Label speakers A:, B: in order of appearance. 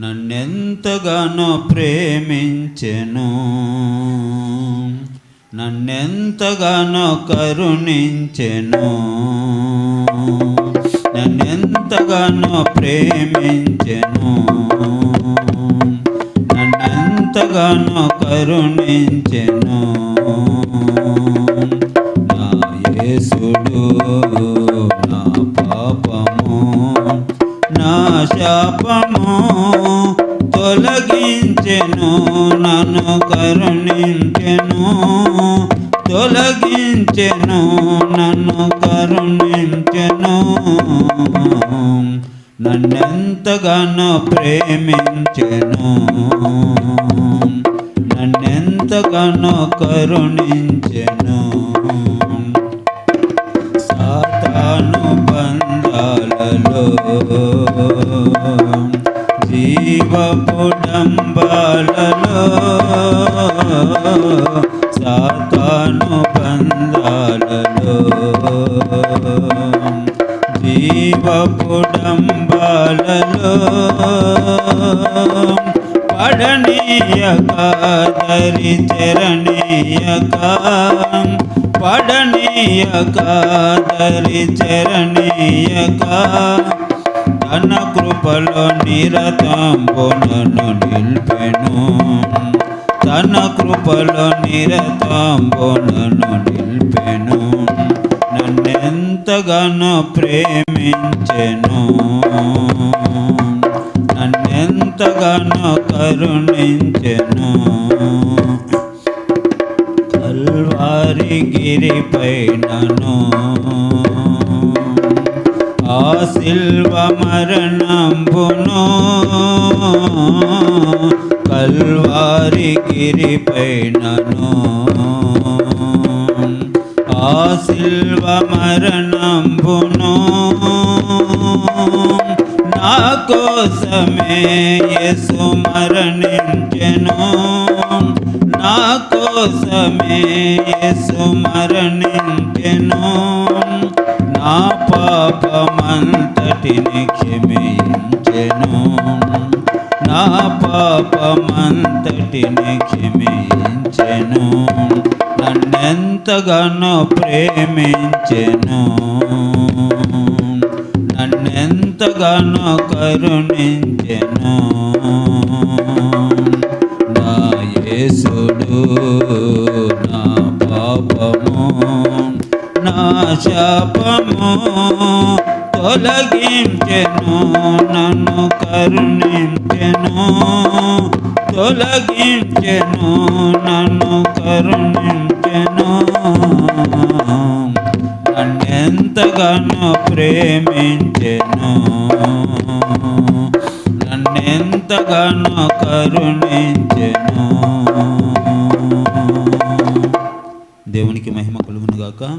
A: నన్నెంతగానో ప్రేమించెను. నన్నెంతగానో కరుణించెను. నన్నెంతగానో ప్రేమించెను. నన్నెంతగానో కరుణించెను. తొలగించెను నన్ను కరుణించెను. తొలగించెను నన్ను కరుణించెను. నన్నెంతగానో ప్రేమించెను. నన్నెంతగానో కరుణించెను జీవపు సాతాను బంధాలలో. జీవపుడంబాలలో పడనీయక దరి చరణీయక పడనీయక దరి చెరణీయక తన కృపలో నిరతంబునను నిల్పెను. తన కృపలో నిరతంబునను నిల్పెను. నన్నెంతగానో ప్రేమించెను. నన్నెంతగానో కరుణించెను. కల్వారి గిరిపైనను ఆ శిల్వ మరణంబును కల్వారి గిరిపైనను ఆ శిల్వ మరణంబును నా కోసమే యేసు మరణించెను నా కోసమే యేసు మరణించెను నా పాపమంతటిని క్షమించెను. నా పాపమంతటిని క్షమించెను. నన్నెంతగానో ప్రేమించెను. నన్నెంతగానో కరుణించెను. నా యేసుడు శాపము తొలగించెను నన్ను కరుణించెను. తొలగించెను నన్ను కరుణించెను. నన్నెంతగానో ప్రేమించెను. నన్నెంతగానో కరుణించెను. దేవునికి మహిమ కలుగునుగాక.